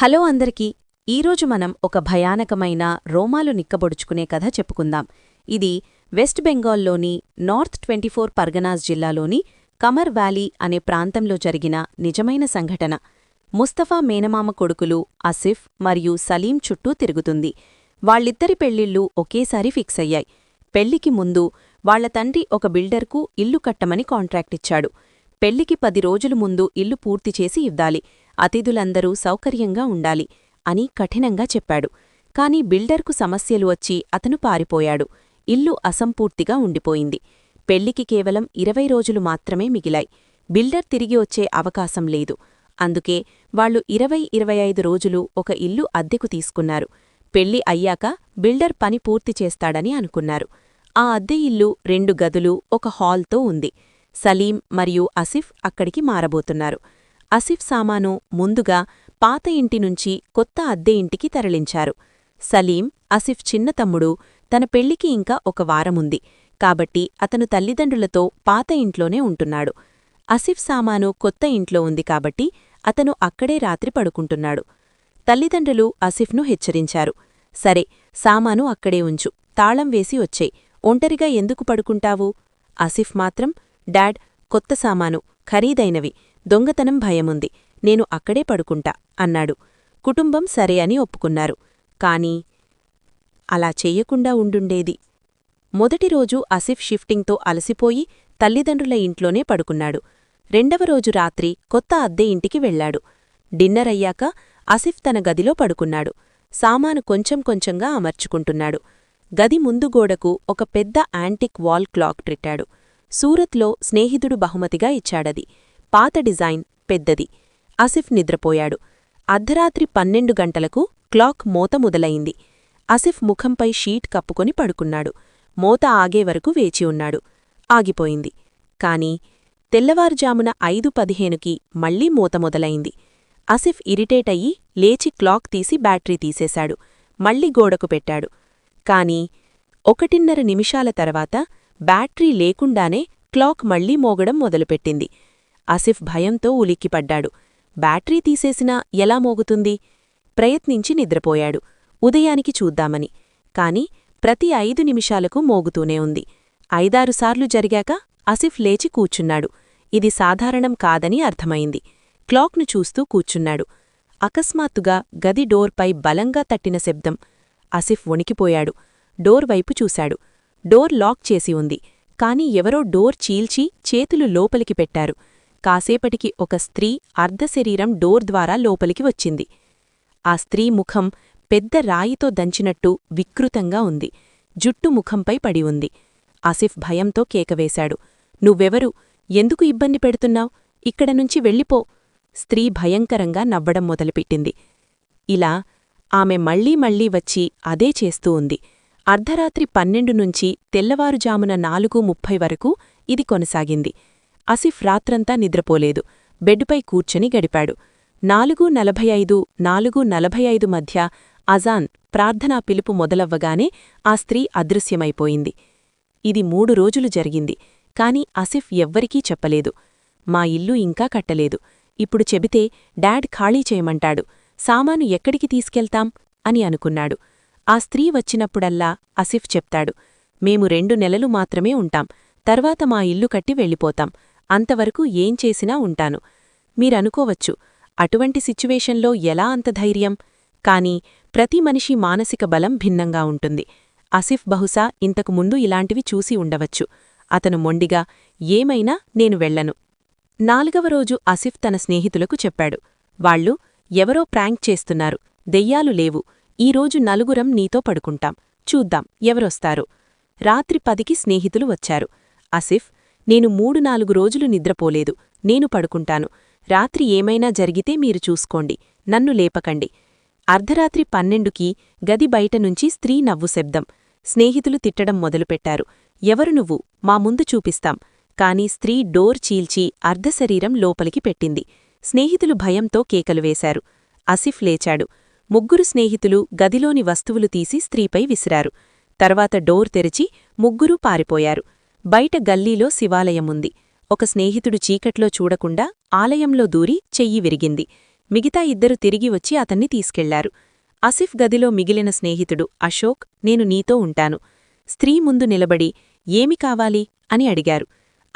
Hello అందరికీ ఈరోజు మనం ఒక భయానకమైన రోమాలు నిక్కబొడుచుకునే కథ చెప్పుకుందాం. ఇది వెస్ట్ బెంగాల్లోని నార్త్ ట్వంటీ ఫోర్ పర్గనాస్ జిల్లాలోని కమర్ వ్యాలీ అనే ప్రాంతంలో జరిగిన నిజమైన సంఘటన. ముస్తఫా మేనమామ కొడుకులు అసిఫ్ మరియు సలీం చుట్టూ తిరుగుతుంది. వాళ్ళిద్దరి పెళ్ళిళ్ళు ఒకేసారి ఫిక్స్ అయ్యాయి పెళ్ళికి ముందు వాళ్ళ తండ్రి ఒక బిల్డర్కు ఇల్లు కట్టమని కాంట్రాక్ట్ ఇచ్చాడు. పెళ్ళికి పది రోజులు ముందు ఇల్లు పూర్తి చేసి ఇవ్వాలి. అతిథులందరూ సౌకర్యంగా ఉండాలి అని కఠినంగా చెప్పాడు. కాని బిల్డర్కు సమస్యలు వచ్చి అతను పారిపోయాడు. ఇల్లు అసంపూర్తిగా ఉండిపోయింది. పెళ్ళికి కేవలం ఇరవై రోజులు మాత్రమే మిగిలాయి. బిల్డర్ తిరిగి వచ్చే అవకాశం లేదు. అందుకే వాళ్ళు ఇరవై ఇరవై ఐదు రోజులు ఒక ఇల్లు అద్దెకు తీసుకున్నారు. పెళ్ళి అయ్యాక బిల్డర్ పని పూర్తి చేస్తాడని అనుకున్నారు. ఆ అద్దె ఇల్లు రెండు గదులు ఒక హాల్తో ఉంది. సలీం మరియు అసిఫ్ అక్కడికి మారబోతున్నారు. అసిఫ్ సామాను ముందుగా పాత ఇంటి నుంచి కొత్త అద్దె ఇంటికి తరలించారు. సలీం అసిఫ్ చిన్న తమ్ముడు తన పెళ్ళికి ఇంకా ఒక వారముంది. కాబట్టి అతను తల్లిదండ్రులతో పాత ఇంట్లోనే ఉంటున్నాడు. అసిఫ్ సామాను కొత్త ఇంట్లో ఉంది కాబట్టి అతను అక్కడే రాత్రి పడుకుంటున్నాడు. తల్లిదండ్రులు అసిఫ్ను హెచ్చరించారు. సరే సామాను అక్కడే ఉంచు తాళం వేసి వచ్చేయ్. ఒంటరిగా ఎందుకు పడుకుంటావు? అసిఫ్ మాత్రం డాడ్ కొత్త సామాను ఖరీదైనవి. దొంగతనం భయముంది. నేను అక్కడే పడుకుంటా అన్నాడు. కుటుంబం సరే అని ఒప్పుకున్నారు. కాని అలా చెయ్యకుండా ఉండుండేది? మొదటి రోజు అసిఫ్ షిఫ్టింగ్తో అలసిపోయి తల్లిదండ్రుల ఇంట్లోనే పడుకున్నాడు. రెండవ రోజు రాత్రి కొత్త అద్దె ఇంటికి వెళ్ళాడు డిన్నర్ అయ్యాక అసిఫ్ తన గదిలో పడుకున్నాడు. సామాను కొంచెం కొంచెంగా అమర్చుకుంటున్నాడు. గది ముందు గోడకు ఒక పెద్ద యాంటిక్ వాల్ క్లాక్ ట్రిట్టాడు సూరత్లో స్నేహితుడు బహుమతిగా ఇచ్చాడది. పాత డిజైన్ పెద్దది. అసిఫ్ నిద్రపోయాడు. అర్ధరాత్రి పన్నెండు గంటలకు క్లాక్ మోత మొదలయింది అసిఫ్ ముఖంపై షీట్ కప్పుకొని పడుకున్నాడు. మోత ఆగే వరకు వేచి ఉన్నాడు. ఆగిపోయింది. కాని తెల్లవారుజామున ఐదు పదిహేనుకి మళ్ళీ మోత మొదలైంది. అసిఫ్ ఇరిటేట్ అయ్యి లేచి క్లాక్ తీసి బ్యాటరీ తీసేశాడు. మళ్ళీ గోడకు పెట్టాడు. కాని ఒకటిన్నర నిమిషాల తర్వాత బ్యాటరీ లేకుండానే క్లాక్ మళ్ళీ మోగడం మొదలుపెట్టింది. ఆసిఫ్ భయంతో ఉలిక్కిపడ్డాడు. బ్యాటరీ తీసేసినా ఎలా మోగుతుంది? ప్రయత్నించి నిద్రపోయాడు. ఉదయానికి చూద్దామని. కాని ప్రతి ఐదు నిమిషాలకు మోగుతూనే ఉంది. ఐదారుసార్లు జరిగాక అసిఫ్ లేచి కూచున్నాడు ఇది సాధారణం కాదని అర్థమైంది. క్లాక్ను చూస్తూ కూచున్నాడు అకస్మాత్తుగా గది డోర్పై బలంగా తట్టిన శబ్దం. అసిఫ్ వణికిపోయాడు. డోర్ వైపు చూశాడు. డోర్ లాక్ చేసి ఉంది. కాని ఎవరో డోర్ చీల్చి చేతులు లోపలికి పెట్టారు. కాసేపటికి ఒక స్త్రీ అర్ధశరీరం డోర్ ద్వారా లోపలికి వచ్చింది. ఆ స్త్రీ ముఖం పెద్ద రాయితో దంచినట్టు వికృతంగా ఉంది. జుట్టు ముఖంపై పడి ఉంది. ఆసిఫ్ భయంతో కేకవేశాడు నువ్వెవరు? ఎందుకు ఇబ్బంది పెడుతున్నావ్? ఇక్కడ నుంచి వెళ్ళిపో. స్త్రీ భయంకరంగా నవ్వడం మొదలుపెట్టింది. ఇలా ఆమె మళ్ళీ మళ్ళీ వచ్చి అదే చేస్తూ ఉంది. అర్ధరాత్రి పన్నెండు నుంచి తెల్లవారుజామున నాలుగు ముప్పై వరకు ఇది కొనసాగింది. అసిఫ్ రాత్రంతా నిద్రపోలేదు. బెడ్పై కూర్చొని గడిపాడు. నాలుగు నలభై ఐదు నాలుగు నలభై ఐదు మధ్య అజాన్ ప్రార్థనా పిలుపు మొదలవ్వగానే ఆ స్త్రీ అదృశ్యమైపోయింది. ఇది మూడు రోజులు జరిగింది కాని అసిఫ్ ఎవ్వరికీ చెప్పలేదు. మా ఇల్లు ఇంకా కట్టలేదు. ఇప్పుడు చెబితే డాడ్ ఖాళీ చేయమంటాడు. సామాను ఎక్కడికి తీసుకెళ్తాం? అని అనుకున్నాడు. ఆ స్త్రీ వచ్చినప్పుడల్లా అసిఫ్ చెప్తాడు. మేము రెండు నెలలు మాత్రమే ఉంటాం. తర్వాత మా ఇల్లు కట్టి వెళ్ళిపోతాం. అంతవరకు ఏం చేసినా ఉంటాను. మీరనుకోవచ్చు అటువంటి సిచ్యువేషన్లో ఎలా అంత ధైర్యం? కాని ప్రతి మనిషి మానసిక బలం భిన్నంగా ఉంటుంది. అసిఫ్ బహుశా ఇంతకు ముందు ఇలాంటివి చూసి ఉండవచ్చు. అతను మొండిగా ఏమైనా నేను వెళ్ళను నాలుగవ రోజు అసిఫ్ తన స్నేహితులకు చెప్పాడు వాళ్ళు ఎవరో ప్రాంక్ చేస్తున్నారు దెయ్యాలు లేవు. ఈరోజు నలుగురం నీతో పడుకుంటాం. చూద్దాం ఎవరొస్తారు. రాత్రి పదికి స్నేహితులు వచ్చారు. అసిఫ్ నేను మూడు నాలుగు రోజులు నిద్రపోలేదు. నేను పడుకుంటాను. రాత్రి ఏమైనా జరిగితే మీరు చూసుకోండి. నన్ను లేపకండి. అర్ధరాత్రి పన్నెండుకి గది బయటనుంచి స్త్రీ నవ్వు శబ్దం. స్నేహితులు తిట్టడం మొదలుపెట్టారు. ఎవరు నువ్వు? మా ముందు చూపిస్తాం. కాని స్త్రీ డోర్ చీల్చి అర్ధశరీరం లోపలికి పెట్టింది. స్నేహితులు భయంతో కేకలు వేశారు. అసిఫ్ లేచాడు. ముగ్గురు స్నేహితులు గదిలోని వస్తువులు తీసి స్త్రీపై విసిరారు. తర్వాత డోర్ తెరిచి ముగ్గురూ పారిపోయారు. బయట గల్లీలో శివాలయముంది. ఒక స్నేహితుడు చీకట్లో చూడకుండా ఆలయంలో దూరి చెయ్యి విరిగింది. మిగతా ఇద్దరు తిరిగి వచ్చి అతన్ని తీసుకెళ్ళారు. అసిఫ్ గదిలో మిగిలిన స్నేహితుడు అశోక్ నేను నీతో ఉంటాను. స్త్రీ ముందు నిలబడి ఏమి కావాలి? అని అడిగారు.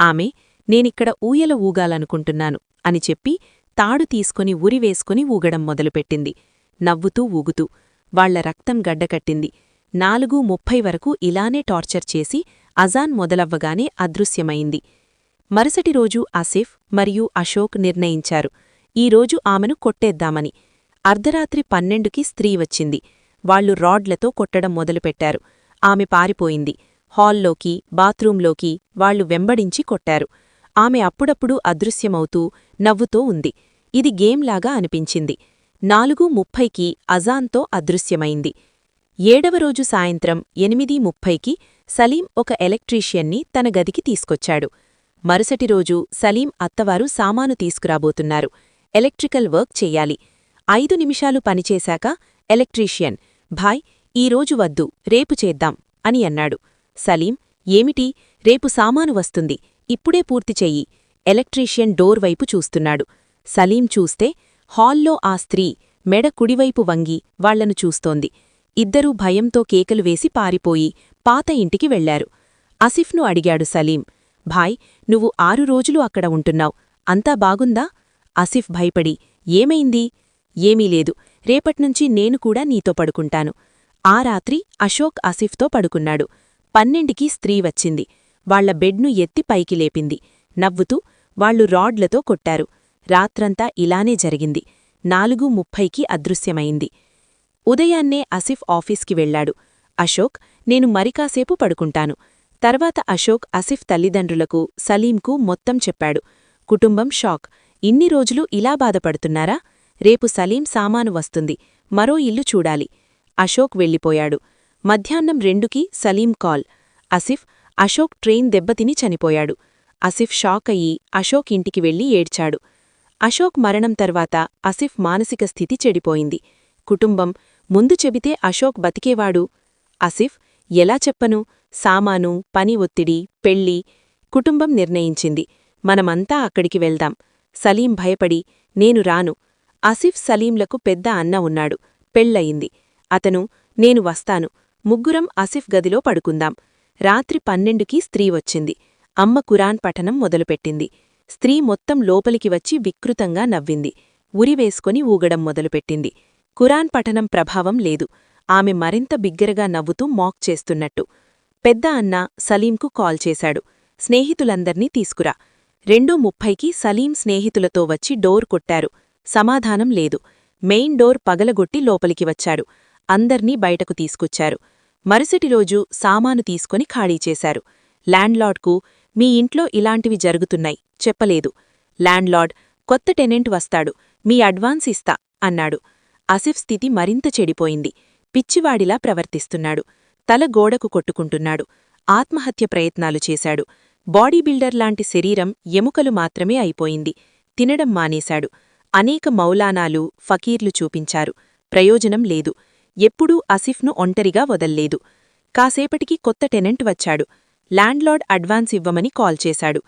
ఆమె నేనిక్కడ ఊయల ఊగాలనుకుంటున్నాను అని చెప్పి తాడు తీసుకుని ఉరివేసుకుని ఊగడం మొదలుపెట్టింది. నవ్వుతూ ఊగుతూ వాళ్ళ రక్తం గడ్డకట్టింది. నాలుగు ముప్పై వరకు ఇలానే టార్చర్ చేసి అజాన్ మొదలవ్వగానే అదృశ్యమైంది. మరుసటి రోజు ఆసిఫ్ మరియు అశోక్ నిర్ణయించారు. ఈరోజు ఆమెను కొట్టేద్దామని. అర్ధరాత్రి పన్నెండుకి స్త్రీ వచ్చింది. వాళ్ళు రాడ్లతో కొట్టడం మొదలుపెట్టారు. ఆమె పారిపోయింది. హాల్లోకి బాత్రూంలోకి వాళ్ళు వెంబడించి కొట్టారు. ఆమె అప్పుడప్పుడు అదృశ్యమవుతూ నవ్వుతూ ఉంది. ఇది గేమ్లాగా అనిపించింది. నాలుగు ముప్పైకి అజాన్తో అదృశ్యమైంది. ఏడవ రోజు సాయంత్రం ఎనిమిది ముప్పైకి సలీం ఒక ఎలక్ట్రీషియన్ని తన గదికి తీసుకొచ్చాడు. మరుసటి రోజు సలీం అత్తవారు సామాను తీసుకురాబోతున్నారు. ఎలక్ట్రికల్ వర్క్ చెయ్యాలి ఐదు నిమిషాలు పనిచేశాక ఎలక్ట్రీషియన్ భాయ్ ఈరోజు వద్దు రేపు చేద్దాం అని అన్నాడు. సలీం ఏమిటి? రేపు సామాను వస్తుంది. ఇప్పుడే పూర్తి చెయ్యి ఎలక్ట్రీషియన్ డోర్ వైపు చూస్తున్నాడు. సలీం చూస్తే హాల్లో ఆ స్త్రీ మెడ కుడివైపు వంగి వాళ్ళను చూస్తోంది. ఇద్దరూ భయంతో కేకలు వేసి పారిపోయి పాత ఇంటికి వెళ్ళారు. అసిఫ్ను అడిగాడు సలీం భాయ్ నువ్వు ఆరు రోజులు అక్కడ ఉంటున్నావు. అంతా బాగుందా? అసిఫ్ భయపడి ఏమైంది? ఏమీ లేదు. రేపట్నుంచి నేను కూడా నీతో పడుకుంటాను. ఆ రాత్రి అశోక్ అసిఫ్తో పడుకున్నాడు. పన్నెండికి స్త్రీ వచ్చింది. వాళ్ళ బెడ్ను ఎత్తి పైకి లేపింది. నవ్వుతూ వాళ్ళు రాడ్లతో కొట్టారు. రాత్రంతా ఇలానే జరిగింది. నాలుగు ముప్పైకి అదృశ్యమైంది. ఉదయాన్నే అసిఫ్ ఆఫీస్కి వెళ్ళాడు అశోక్ నేను మరికాసేపు పడుకుంటాను. తర్వాత అశోక్ అసిఫ్ తల్లిదండ్రులకు సలీంకు మొత్తం చెప్పాడు. కుటుంబం షాక్. ఇన్ని రోజులు ఇలా బాధపడుతున్నారా? రేపు సలీం సామాను వస్తుంది. మరో ఇల్లు చూడాలి. అశోక్ వెళ్ళిపోయాడు. మధ్యాహ్నం రెండుకి సలీం కాల్. అసిఫ్ అశోక్ ట్రైన్ దెబ్బతిని చనిపోయాడు. అసిఫ్ షాక్ అయ్యి అశోక్ ఇంటికి వెళ్ళి ఏడ్చాడు. అశోక్ మరణం తర్వాత అసిఫ్ మానసిక స్థితి చెడిపోయింది. కుటుంబం ముందు చెబితే అశోక్ బతికేవాడు. అసిఫ్ ఎలా చెప్పను? సామాను పని ఒత్తిడి పెళ్ళి కుటుంబం నిర్ణయించింది. మనమంతా అక్కడికి వెళ్దాం. సలీం భయపడి నేను రాను. అసిఫ్ సలీంలకు పెద్ద అన్న ఉన్నాడు. పెళ్ళయింది. అతను నేను వస్తాను. ముగ్గురం అసిఫ్ గదిలో పడుకుందాం. రాత్రి పన్నెండుకి స్త్రీ వచ్చింది. అమ్మ కురాన్ పఠనం మొదలుపెట్టింది. స్త్రీ మొత్తం లోపలికి వచ్చి వికృతంగా నవ్వింది. ఉరివేసుకొని ఊగడం మొదలుపెట్టింది. కురాన్ పఠనం ప్రభావం లేదు. ఆమె మరింత బిగ్గరగా నవ్వుతూ మాక్ చేస్తున్నట్టు. పెద్ద అన్న సలీంకు కాల్ చేశాడు. స్నేహితులందర్నీ తీసుకురా. రెండూ ముప్పైకి సలీం స్నేహితులతో వచ్చి డోర్ కొట్టారు. సమాధానం లేదు. మెయిన్ డోర్ పగలగొట్టి లోపలికి వచ్చాడు. అందర్నీ బయటకు తీసుకొచ్చారు. మరుసటి రోజు సామాను తీసుకొని ఖాళీ చేశారు. ల్యాండ్లార్డ్కు మీ ఇంట్లో ఇలాంటివి జరుగుతున్నాయి. చెప్పలేదు. ల్యాండ్లార్డ్ కొత్త టెనెంట్ వస్తాడు. మీ అడ్వాన్స్ ఇస్తా అన్నాడు. అసిఫ్ స్థితి మరింత చెడిపోయింది. పిచ్చివాడిలా ప్రవర్తిస్తున్నాడు. తల గోడకు కొట్టుకుంటున్నాడు. ఆత్మహత్య ప్రయత్నాలు చేశాడు. బాడీ బిల్డర్ లాంటి శరీరం ఎముకలు మాత్రమే అయిపోయింది. తినడం మానేశాడు. అనేక మౌలానాలు ఫకీర్లు చూపించారు. ప్రయోజనం లేదు. ఎప్పుడూ అసిఫ్ను ఒంటరిగా వదల్లేదు. కాసేపటికి కొత్త టెనెంట్ వచ్చాడు. ల్యాండ్లార్డ్ అడ్వాన్స్ ఇవ్వమని కాల్ చేశాడు.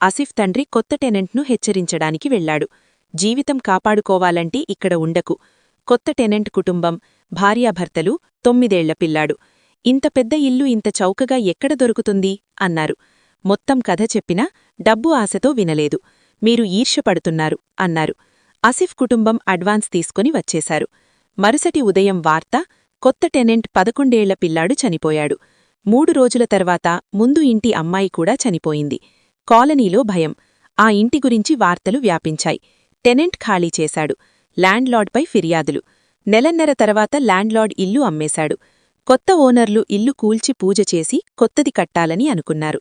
అసిఫ్ తండ్రి కొత్త టెనెంట్ను హెచ్చరించడానికి వెళ్ళాడు జీవితం కాపాడుకోవాలంటే ఇక్కడ ఉండకు. కొత్త టెనెంట్ కుటుంబం భార్యాభర్తలు తొమ్మిదేళ్ళ పిల్లాడు. ఇంత పెద్ద ఇల్లు ఇంత చౌకగా ఎక్కడ దొరుకుతుంది? అన్నారు. మొత్తం కథ చెప్పినా డబ్బు ఆశతో వినలేదు. మీరు ఈర్ష్యపడుతున్నారు అన్నారు. అసిఫ్ కుటుంబం అడ్వాన్స్ తీసుకుని వచ్చేశారు. మరుసటి ఉదయం వార్త కొత్త టెనెంట్ పదకొండేళ్ళ పిల్లాడు చనిపోయాడు. మూడు రోజుల తర్వాత ముందు ఇంటి అమ్మాయి కూడా చనిపోయింది. కాలనీలో భయం. ఆ ఇంటి గురించి వార్తలు వ్యాపించాయి. టెనెంట్ ఖాళీ చేశాడు. ల్యాండ్లార్డ్పై ఫిర్యాదులు. నెలన్నర తర్వాత ల్యాండ్లార్డ్ ఇల్లు అమ్మేశాడు. కొత్త ఓనర్లు ఇల్లు కూల్చి పూజ చేసి కొత్తది కట్టాలని అనుకున్నారు.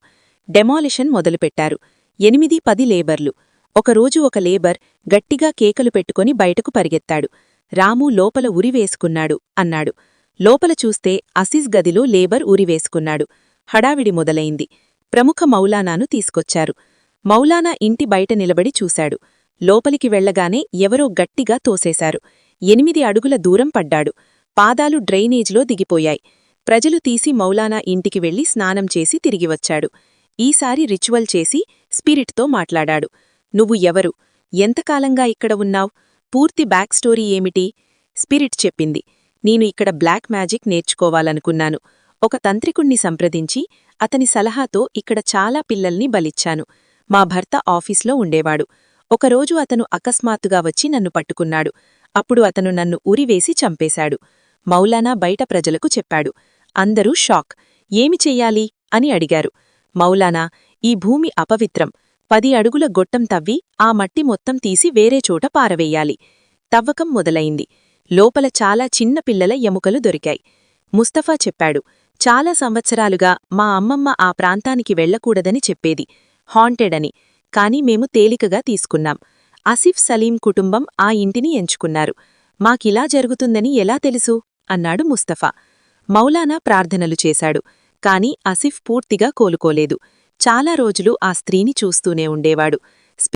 డెమాలిషన్ మొదలుపెట్టారు. ఎనిమిది పది లేబర్లు. ఒకరోజు ఒక లేబర్ గట్టిగా కేకలు పెట్టుకుని బయటకు పరిగెత్తాడు. రాము లోపల ఉరివేసుకున్నాడు అన్నాడు. లోపల చూస్తే అసీజ్ గదిలో లేబర్ ఉరివేసుకున్నాడు. హడావిడి మొదలైంది. ప్రముఖ మౌలానాను తీసుకొచ్చారు. మౌలానా ఇంటి బయట నిలబడి చూశాడు. లోపలికి వెళ్ళగానే ఎవరో గట్టిగా తోసేశారు. ఎనిమిది అడుగుల దూరం పడ్డాడు. పాదాలు డ్రైనేజ్లో దిగిపోయాయి. ప్రజలు తీసి మౌలానా ఇంటికి వెళ్ళి స్నానం చేసి తిరిగి వచ్చాడు. ఈసారి రిచువల్ చేసి స్పిరిట్తో మాట్లాడాడు. నువ్వు ఎవరు? ఎంతకాలంగా ఇక్కడ ఉన్నావ్? పూర్తి బ్యాక్ స్టోరీ ఏమిటి? స్పిరిట్ చెప్పింది. నేను ఇక్కడ బ్లాక్ మ్యాజిక్ నేర్చుకోవాలనుకున్నాను. ఒక తంత్రికుణ్ణి సంప్రదించి అతని సలహాతో ఇక్కడ చాలా పిల్లల్ని బలిచ్చాను. మా భర్త ఆఫీస్లో ఉండేవాడు. ఒకరోజు అతను అకస్మాత్తుగా వచ్చి నన్ను పట్టుకున్నాడు. అప్పుడు అతను నన్ను ఉరివేసి చంపేశాడు. మౌలానా బయట ప్రజలకు చెప్పాడు. అందరూ షాక్. ఏమి చెయ్యాలి? అని అడిగారు. మౌలానా ఈ భూమి అపవిత్రం. పది అడుగుల గొట్టం తవ్వి ఆ మట్టి మొత్తం తీసి వేరే చోట పారవేయాలి. తవ్వకం మొదలైంది. లోపల చాలా చిన్న పిల్లల ఎముకలు దొరికాయి. ముస్తఫా చెప్పాడు చాలా సంవత్సరాలుగా మా అమ్మమ్మ ఆ ప్రాంతానికి వెళ్ళకూడదని చెప్పేది. హాంటెడ్ అని. కాని మేము తేలికగా తీసుకున్నాం. ఆసిఫ్ సలీం కుటుంబం ఆ ఇంటిని ఎంచుకున్నారు. మాకిలా జరుగుతుందని ఎలా తెలుసు? అన్నాడు ముస్తఫా. మౌలానా ప్రార్థనలు చేశాడు. కాని ఆసిఫ్ పూర్తిగా కోలుకోలేదు. చాలా రోజులు ఆ స్త్రీని చూస్తూనే ఉండేవాడు.